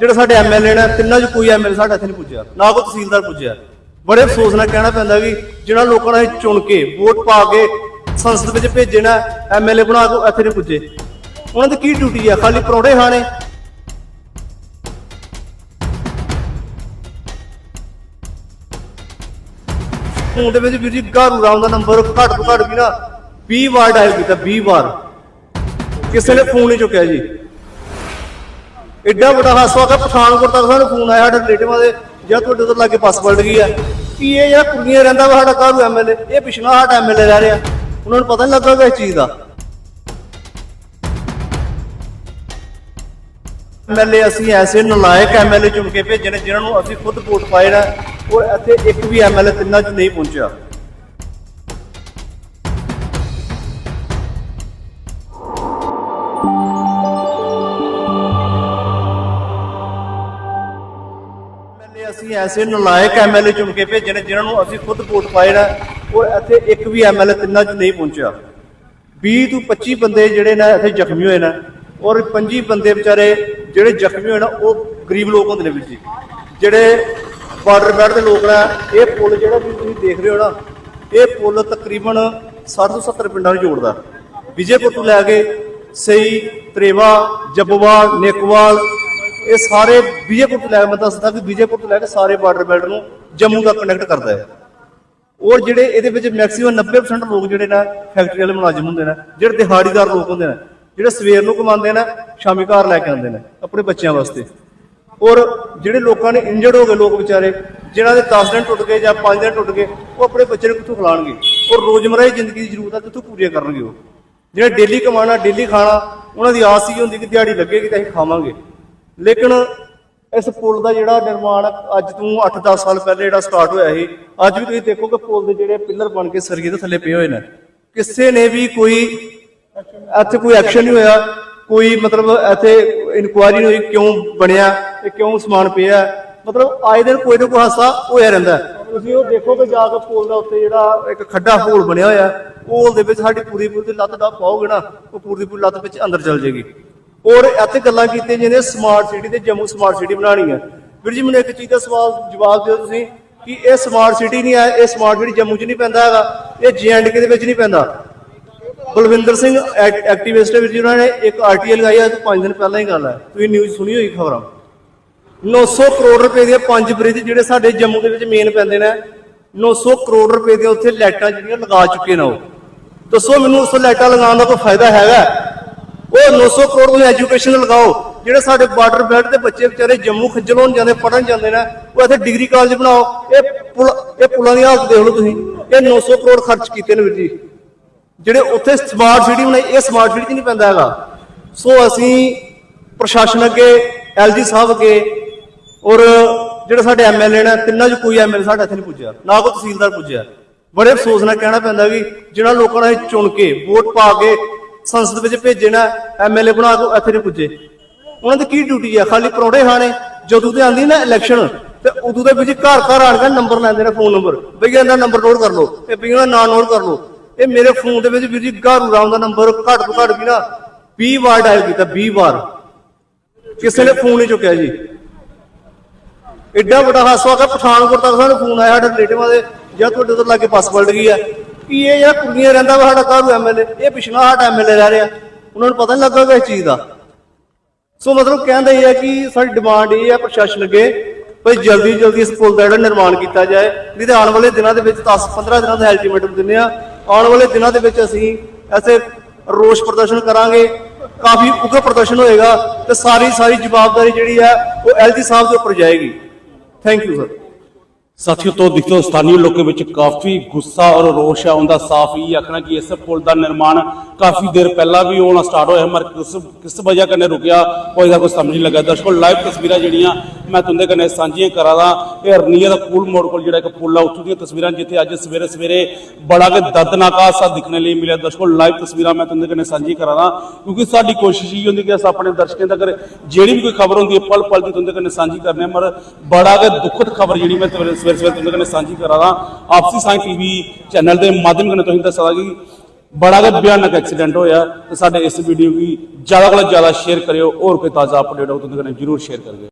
ਜਿਹੜੇ ਸਾਡੇ ਐਮਐਲਏ ਨੇ ਤਿੰਨਾਂ 'ਚ ਕੋਈ ਐਮਐਲਏ ਸਾਡਾ ਇੱਥੇ ਨਹੀਂ ਪੁੱਜਿਆ ਨਾ ਕੋਈ ਤਹਿਸੀਲਦਾਰ ਪੁੱਜਿਆ। ਬੜੇ ਅਫਸੋਸ ਨਾਲ ਕਹਿਣਾ ਪੈਂਦਾ ਵੀ ਜਿਹਨਾਂ ਲੋਕਾਂ ਨੇ ਚੁਣ ਕੇ ਵੋਟ ਪਾ ਕੇ ਸੰਸਦ ਵਿੱਚ ਭੇਜੇ ਨਾ ਐਮਐਲਏ ਬਣਾ ਕੇ ਇੱਥੇ ਨਹੀਂ ਪੁੱਜੇ। ਉਹਨਾਂ ਦੀ ਕੀ ਡਿਊਟੀ ਆ? ਖਾਲੀ ਪਰੌਂਠੇ ਖਾਣੇ? ਹੁਣ ਦੇ ਵਿੱਚ ਵੀਰ ਜੀ ਘਾਰੂ ਰਾਮ ਦਾ ਨੰਬਰ ਘੱਟ ਤੋਂ ਘੱਟ ਵੀ ਨਾ 20 ਵਾਰ ਡਾਇਲ ਕੀਤਾ 20 ਵਾਰ। ਕਿਸੇ ਨੇ ਫੋਨ ਨਹੀਂ ਚੁੱਕਿਆ ਜੀ। ਐਡਾ ਵੱਡਾ ਹਾਸਾ ਕਿ ਪਠਾਨਕੋਟ ਤੱਕ ਸਾਨੂੰ ਫੋਨ ਆਇਆ, ਸਾਡੇ ਰਿਲੇਟਿਵਾਂ ਦੇ, ਜਾਂ ਤੁਹਾਡੇ ਤੋਂ ਲਾਗੇ ਬੱਸ ਪਲਟ ਗਈ ਆ। ਕੀ ਇਹ ਜਿਹੜਾ ਕੁੜੀਆਂ ਰਹਿੰਦਾ ਵਾ, ਸਾਡਾ ਘਾਰੂ ਐਮਐਲਏ ਇਹ ਪਿਛਲਾ ਸਾਡਾ ਐਮਐਲਏ ਰਹਿ ਰਿਹਾ। ਉਹਨਾਂ ਨੂੰ ਪਤਾ ਨਹੀਂ ਲੱਗਾ ਇਸ ਚੀਜ਼ ਦਾ। ਐਮਐਲਏ ਅਸੀਂ ਐਸੇ ਨਲਾਇਕ ਐਮਐਲਏ ਚੁਣ ਕੇ ਭੇਜੇ ਨੇ, ਜਿਨ੍ਹਾਂ ਨੂੰ ਅਸੀਂ ਖੁਦ ਵੋਟ ਪਾਏ ਨਾ। ਉਹ ਇੱਥੇ ਇੱਕ ਵੀ ਐਮਐਲਏ ਤਿੰਨਾਂ 'ਚ ਨਹੀਂ ਪਹੁੰਚਿਆ। ਅਸੀਂ ਐਸੇ ਨਲਾਇਕ ਐਮਐਲਏ ਚੁਣ ਕੇ ਭੇਜੇ ਨੇ, ਜਿਨ੍ਹਾਂ ਨੂੰ ਅਸੀਂ ਖੁਦ ਵੋਟ ਪਾਏ ਨਾ। ਉਹ ਇੱਥੇ ਇੱਕ ਵੀ ਐਮਐਲਏ ਤਿੰਨਾਂ 'ਚ ਨਹੀਂ ਪਹੁੰਚਿਆ। 20 ਤੋਂ 25 ਬੰਦੇ ਜਿਹੜੇ ਨੇ, ਇੱਥੇ ਜ਼ਖਮੀ ਹੋਏ ਨੇ। ਔਰ 25 ਬੰਦੇ ਵਿਚਾਰੇ ਜਿਹੜੇ ਜ਼ਖਮੀ ਹੋਏ ਨੇ, ਉਹ ਗਰੀਬ ਲੋਕ ਹੁੰਦੇ ਨੇ ਵੀਰ ਜੀ। ਜਿਹੜੇ ਬਾਰਡਰ ਬੈਲਟ ਦੇ ਲੋਕ ਨੇ, ਇਹ ਪੁਲ ਜਿਹੜਾ ਵੀ ਤੁਸੀਂ ਦੇਖ ਰਹੇ ਹੋ ਨਾ, ਇਹ ਪੁਲ ਤਕਰੀਬਨ 60 ਤੋਂ 70 ਪਿੰਡਾਂ ਨੂੰ ਜੋੜਦਾ। ਵਿਜੇਪੁਰ ਤੋਂ ਲੈ ਕੇ ਸਈ ਤਰੇਵਾ, ਜੱਬਵਾਲ, ਨੇਕਵਾਲ ਇਹ ਸਾਰੇ ਵਿਜੇਪੁਰ ਤੋਂ ਲੈ ਕੇ ਮੈਂ ਦੱਸਦਾ ਕਿ ਵਿਜੇਪੁਰ ਤੋਂ ਲੈ ਕੇ ਸਾਰੇ ਬਾਰਡਰ ਬੈਲਟ ਨੂੰ ਜੰਮੂ ਤੱਕ ਕਨੈਕਟ ਕਰਦਾ ਹੈ। ਔਰ ਜਿਹੜੇ ਇਹਦੇ ਵਿੱਚ ਮੈਕਸਿਮਮ 90% ਲੋਕ ਜਿਹੜੇ ਨੇ ਫੈਕਟਰੀ ਵਾਲੇ ਮੁਲਾਜ਼ਮ ਹੁੰਦੇ ਨੇ, ਜਿਹੜੇ ਦਿਹਾੜੀਦਾਰ ਲੋਕ ਹੁੰਦੇ ਨੇ, ਜਿਹੜੇ ਸਵੇਰ ਨੂੰ ਕਮਾਉਂਦੇ ਨੇ, ਸ਼ਾਮੀ ਘਰ ਲੈ ਕੇ ਆਉਂਦੇ ਨੇ, ਆਪਣੇ ਬੱਚਿਆਂ ਵਾਸਤੇ। ਔਰ ਜਿਹੜੇ ਲੋਕਾਂ ਨੇ ਇੰਜਰਡ ਹੋ ਗਏ, ਲੋਕ ਵਿਚਾਰੇ, ਜਿਨ੍ਹਾਂ ਦੇ 10 ਦਿਨ ਟੁੱਟ ਗਏ ਜਾਂ 5 ਦਿਨ ਟੁੱਟ ਗਏ, ਉਹ ਆਪਣੇ ਬੱਚੇ ਨੂੰ ਕਿੱਥੋਂ ਖਿਲਾਣਗੇ ਔਰ ਰੋਜ਼ਮਰਾ ਦੀ ਜ਼ਿੰਦਗੀ ਦੀ ਜ਼ਰੂਰਤਾਂ ਕਿੱਥੋਂ ਪੂਰੀਆਂ ਕਰਨਗੇ ਉਹ? ਜਿਹੜੇ ਡੇਲੀ ਕਮਾਉਣਾ ਡੇਲੀ ਖਾਣਾ, ਉਹਨਾਂ ਦੀ ਆਸ ਹੀ ਹੁੰਦੀ ਕਿ ਦਿਹਾੜੀ ਲੱਗੇਗੀ ਤਾਂ ਅਸੀਂ ਖਾਵਾਂਗੇ। ਲੇਕਿਨ ਇਸ ਪੁਲ ਦਾ ਜਿਹੜਾ ਨਿਰਮਾਣ ਅੱਜ ਤੋਂ 8-10 ਸਾਲ ਪਹਿਲੇ ਜਿਹੜਾ ਸਟਾਰਟ ਹੋਇਆ ਸੀ, ਅੱਜ ਵੀ ਤੁਸੀਂ ਦੇਖੋ ਕਿ ਪੁਲ ਦੇ ਜਿਹੜੇ ਪਿੱਲਰ ਬਣ ਕੇ ਸਰੀਏ ਦੇ ਥੱਲੇ ਪਏ ਹੋਏ ਨੇ। ਕਿਸੇ ਨੇ ਵੀ ਕੋਈ ਇੱਥੇ ਕੋਈ ਐਕਸ਼ਨ ਨਹੀਂ ਹੋਇਆ, ਕੋਈ ਮਤਲਬ ਇੱਥੇ ਇਨਕੁਆਇਰੀ ਨਹੀਂ ਹੋਈ ਕਿਉਂ ਬਣਿਆ ਤੇ ਕਿਉਂ ਸਮਾਨ ਪਿਆ। ਮਤਲਬ ਆਏ ਦਿਨ ਕੋਈ ਨਾ ਕੋਈ ਹਾਸਾ ਹੋਇਆ ਰਹਿੰਦਾ ਤੁਸੀਂ ਉਹ ਦੇਖੋ ਕਿ ਜਾ ਕੇ ਪੁਲ ਦਾ ਉੱਤੇ ਜਿਹੜਾ ਇੱਕ ਖੱਡਾ ਹੋਲ ਬਣਿਆ ਹੋਇਆ, ਹੋਲ ਦੇ ਵਿੱਚ ਸਾਡੀ ਪੂਰੀ ਪੂਰੀ ਲੱਤ ਦਾ ਪਾਓਗੇ ਨਾ, ਉਹ ਪੂਰੀ ਪੂਰੀ ਲੱਤ ਵਿੱਚ ਅੰਦਰ ਚਲ ਜਾਏਗੀ। ਔਰ ਇੱਥੇ ਗੱਲਾਂ ਕੀਤੀਆਂ ਜਿਹਨੇ ਸਮਾਰਟ ਸਿਟੀ ਤੇ ਜੰਮੂ ਸਮਾਰਟ ਸਿਟੀ ਬਣਾਉਣੀ ਹੈ ਵੀਰ ਜੀ, ਮੈਨੂੰ ਇੱਕ ਚੀਜ਼ ਦਾ ਸਵਾਲ, ਜਵਾਬ ਦਿਓ ਤੁਸੀਂ ਕਿ ਇਹ ਸਮਾਰਟ ਸਿਟੀ ਨਹੀਂ ਹੈ ਇਹ ਸਮਾਰਟ ਸਿਟੀ ਜੰਮੂ 'ਚ ਨਹੀਂ ਪੈਂਦਾ ਹੈਗਾ, ਇਹ ਜੀਐਂਡਕੇ ਦੇ ਵਿੱਚ ਨਹੀਂ ਪੈਂਦਾ। ਬਲਵਿੰਦਰ ਸਿੰਘ ਐਕ- ਐਕਟਿਵਿਸਟ ਵੀਰ ਜੀ, ਉਹਨਾਂ ਨੇ ਇੱਕ ਆਰਟੀਆਈ ਲਗਾਈ ਹੈ ਤੋਂ 5 ਦਿਨ ਪਹਿਲਾਂ ਹੀ ਗੱਲ ਹੈ ਤੁਸੀਂ ਨਿਊਜ਼ ਸੁਣੀ ਹੋਈ ਖਬਰਾਂ? 900 ਕਰੋੜ ਰੁਪਏ ਦੇ ਪੰਜ ਬ੍ਰਿਜ ਜਿਹੜੇ ਸਾਡੇ ਜੰਮੂ ਦੇ ਵਿੱਚ ਮੇਨ ਪੈਂਦੇ ਨੇ 900 ਕਰੋੜ ਰੁਪਏ ਦੇ ਉੱਥੇ ਲਾਈਟਾਂ ਜਿਹੜੀਆਂ ਲਗਾ ਚੁੱਕੇ ਨੇ ਉਹ। ਦੱਸੋ ਮੈਨੂੰ, ਉਸ ਲਾਈਟਾਂ ਲਗਾਉਣ ਦਾ ਕੋਈ ਫਾਇਦਾ ਹੈਗਾ? ਉਹ 900 ਕਰੋੜ ਨੂੰ ਐਜੂਕੇਸ਼ਨ ਲਗਾਓ, ਜਿਹੜੇ ਸਾਡੇ ਬਾਰਡਰ ਬੈਲਟ ਦੇ ਬੱਚੇ ਵਿਚਾਰੇ ਜੰਮੂ ਖੱਜਲ ਹੋਣ ਜਾਂਦੇ ਪੜਨ ਜਾਂਦੇ ਨੇ, ਉਹ ਇੱਥੇ ਡਿਗਰੀ ਕਾਲਜ ਬਣਾਓ। ਇਹ ਪੁਲ, ਇਹ ਪੁਲਾਂ ਦੀ ਹਾਲਤ ਦੇਖ ਲਓ ਤੁਸੀਂ। ਇਹ 900 ਕਰੋੜ ਖਰਚ ਕੀਤੇ ਨੇ ਵੀਰ ਜੀ। ਜਿਹੜੇ ਉੱਥੇ ਸਮਾਰਟ ਸਿਟੀ ਬਣਾਈ, ਇਹ ਸਮਾਰਟ ਸਿਟੀ 'ਚ ਨਹੀਂ ਪੈਂਦਾ ਹੈਗਾ। ਸੋ ਅਸੀਂ ਪ੍ਰਸ਼ਾਸਨ ਅੱਗੇ ਐਲਜੀ ਸਾਹਿਬ ਅੱਗੇ ਔਰ ਜਿਹੜੇ ਸਾਡੇ ਐਮਐਲਏ ਨੇ, ਤਿੰਨਾਂ 'ਚ ਕੋਈ ਐਮਐਲਏ ਸਾਡਾ ਇੱਥੇ ਨਹੀਂ ਪੁੱਜਿਆ। ਨਾ ਕੋਈ ਤਹਿਸੀਲਦਾਰ ਪੁੱਜਿਆ। ਬੜੇ ਅਫਸੋਸ ਨਾਲ ਕਹਿਣਾ ਪੈਂਦਾ ਵੀ ਜਿਹੜਾ ਲੋਕਾਂ ਨੇ ਚੁਣ ਕੇ ਵੋਟ ਪਾ ਕੇ ਸੰਸਦ ਵਿੱਚ ਭੇਜੇ ਨਾ ਐਮਐਲਏ ਬਣਾ ਕੇ ਇੱਥੇ ਨਹੀਂ ਪੁੱਜੇ। ਉਹਨਾਂ ਦੀ ਕੀ ਡਿਊਟੀ ਆ? ਖਾਲੀ ਪਰੌਂਠੇ ਖਾਣੇ, ਜਦੋਂ ਤੇ ਆਂਦੀ ਨਾ ਇਲੈਕਸ਼ਨ ਤੇ ਉਦੋਂ ਦੇ ਵਿੱਚ ਘਰ ਘਰ ਆਣ ਕੇ ਨੰਬਰ ਲੈਂਦੇ ਨੇ ਫੋਨ ਨੰਬਰ ਬਈ ਇਹਦਾ ਨੰਬਰ ਨੋਟ ਕਰ ਲਓ, ਇਹ ਬਈ ਇਹਦਾ ਨਾਂ ਨੋਟ ਕਰ ਲਓ। ਇਹ ਮੇਰੇ ਫੋਨ ਦੇ ਵਿੱਚ ਵੀਰ ਜੀ ਘਾਰੂ ਰਾਮ ਦਾ ਨੰਬਰ ਘੱਟ ਤੋਂ ਘੱਟ ਵੀ ਨਾ 20 ਵਾਰ ਡਾਇਲ ਕੀਤਾ 20 ਵਾਰ। ਕਿਸੇ ਨੇ ਫੋਨ ਨਹੀਂ ਚੁੱਕਿਆ ਜੀ। ਐਡਾ ਵੱਡਾ ਹਾਸਾ ਕਿ ਪਠਾਨਕੋਟ ਤੱਕ ਸਾਨੂੰ ਫੋਨ ਆਇਆ, ਸਾਡੇ ਰਿਲੇਟਿਵਾਂ ਦੇ, ਜਾਂ ਤੁਹਾਡੇ ਤੋਂ ਲਾਗੇ ਬੱਸ ਪਲਟ ਗਈ ਆ। ਕਿ ਇਹ ਜਿਹੜਾ ਕੁੜੀਆਂ ਰਹਿੰਦਾ ਵਾ ਸਾਡਾ ਘਰ ਐਮਐਲਏ ਇਹ ਪਿਛਲਾ ਸਾਡਾ ਐਮਐਲਏ ਰਹਿ ਰਿਹਾ। ਉਹਨਾਂ ਨੂੰ ਪਤਾ ਨਹੀਂ ਲੱਗਾ ਇਸ ਚੀਜ਼ ਦਾ। ਸੋ ਮਤਲਬ ਕਹਿੰਦਾ ਇਹ ਹੈ ਕਿ ਸਾਡੀ ਡਿਮਾਂਡ ਇਹ ਹੈ ਪ੍ਰਸ਼ਾਸਨ ਅੱਗੇ ਭਈ ਜਲਦੀ ਜਲਦੀ ਇਸ ਪੁਲ ਦਾ ਜਿਹੜਾ ਨਿਰਮਾਣ ਕੀਤਾ ਜਾਏ। ਨਹੀਂ ਤੇ ਆਉਣ ਵਾਲੇ ਦਿਨਾਂ ਦੇ ਵਿੱਚ 10 15 ਦਿਨਾਂ ਦਾ ਅਲਟੀਮੇਟਮ ਦਿੰਦੇ ਆ ਆਉਣ ਵਾਲੇ ਦਿਨਾਂ ਦੇ ਵਿੱਚ ਅਸੀਂ ਐਸੇ ਰੋਸ ਪ੍ਰਦਰਸ਼ਨ ਕਰਾਂਗੇ। ਕਾਫੀ ਉਗਰ ਪ੍ਰਦਰਸ਼ਨ ਹੋਏਗਾ ਤੇ ਸਾਰੀ ਸਾਰੀ ਜਵਾਬਦਾਰੀ ਜਿਹੜੀ ਹੈ ਉਹ ਐਲਜੀ ਸਾਹਿਬ ਦੇ ਉੱਪਰ ਜਾਏਗੀ। ਥੈਂਕ ਯੂ ਸਰ ਸਾਥੀਓ, ਤੋਂ ਦਿਖੋ ਸਥਾਨੀ ਲੋਕਾਂ ਵਿੱਚ ਕਾਫੀ ਗੁੱਸਾ ਔਰ ਰੋਸ਼ ਹੈ ਉਹਦਾ ਸਾਫ਼ ਹੀ ਆਖਣਾ ਕਿ ਇਸ ਪੁਲ ਦਾ ਨਿਰਮਾਣ ਕਾਫੀ ਦੇਰ ਪਹਿਲਾਂ ਵੀ ਹੋਣਾ ਸਟਾਰਟ ਹੋਇਆ, ਮਰ ਕਿਸ ਕਿਸ ਵਜ੍ਹਾ ਕਰਨੇ ਰੁਕਿਆ ਕੋਈ ਦਾ ਕੋਈ ਸਮਝ ਨਹੀਂ ਲੱਗਾ। ਦਰਸ਼ਕੋ ਲਾਈਵ ਤਸਵੀਰਾਂ ਜਿਹੜੀਆਂ ਮੈਂ ਤੁੰਦੇ ਕਨੇ ਸਾਂਝੀਆਂ ਕਰਾਂ ਦਾ ਇਹ ਅਰਨੀਆ ਦਾ ਕੂਲ ਮੋੜ ਕੋਲ ਜਿਹੜਾ ਇੱਕ ਪੁਲ ਆ, ਉੱਥੋਂ ਦੀਆਂ ਤਸਵੀਰਾਂ ਜਿੱਥੇ ਅੱਜ ਸਵੇਰੇ ਸਵੇਰੇ ਬੜਾ ਕੇ ਦਰਦਨਾਕ ਹਾਦਸਾ ਦਿਖਣ ਲਈ ਮਿਲਿਆ। ਦਰਸ਼ਕੋ ਲਾਈਵ ਤਸਵੀਰਾਂ ਮੈਂ ਤੁੰਦੇ ਕਨੇ ਸਾਂਝੀ ਕਰਾਂ ਦਾ ਕਿਉਂਕਿ ਸਾਡੀ ਕੋਸ਼ਿਸ਼ ਹੀ ਹੁੰਦੀ ਕਿ ਅਸੀਂ ਆਪਣੇ ਦਰਸ਼ਕਾਂ ਤੱਕ ਜਿਹੜੀ ਵੀ ਕੋਈ ਖਬਰ ਹੁੰਦੀ ਹੈ ਪਲ ਪਲ ਦੀ ਤੁੰਦੇ ਕਨੇ ਸਾਂਝੀ ਕਰਨੇ ਆ ਮਰ ਬੜਾ ਕੇ ਦੁਖਦ ਖਬਰ ਜਿਹੜੀ ਮੈਂ ਸਵੇਰੇ ਸਵੇਰੇ ਸਵੇਰੇ ਤੁੰਦੇ ਕਨੇ ਸਾਂਝੀ ਕਰਾਂ ਦਾ ਆਪਸੀ ਸਾਈ ਟੀਵੀ ਚੈਨਲ ਦੇ ਮਾਧਿਅਮ ਕਨੇ ਤੁਸੀਂ ਦੱਸਦਾ ਕਿ ਬੜਾ ਕੇ ਭਿਆਨਕ ਐਕਸੀਡੈਂਟ ਹੋਇਆ ਤੇ ਸਾਡੇ ਇਸ ਵੀਡੀਓ ਦੀ ਜ਼ਿਆਦਾ ਕੋਲ ਜ਼ਿਆਦਾ ਸ਼ੇਅਰ ਕਰਿਓ ਹੋਰ ਕੋਈ ਤਾਜ਼ਾ ਅਪਡੇਟ ਹੋ ਤੁੰਦੇ ਕਨੇ ਜਰੂਰ ਸ਼ੇਅਰ ਕਰਿਓ।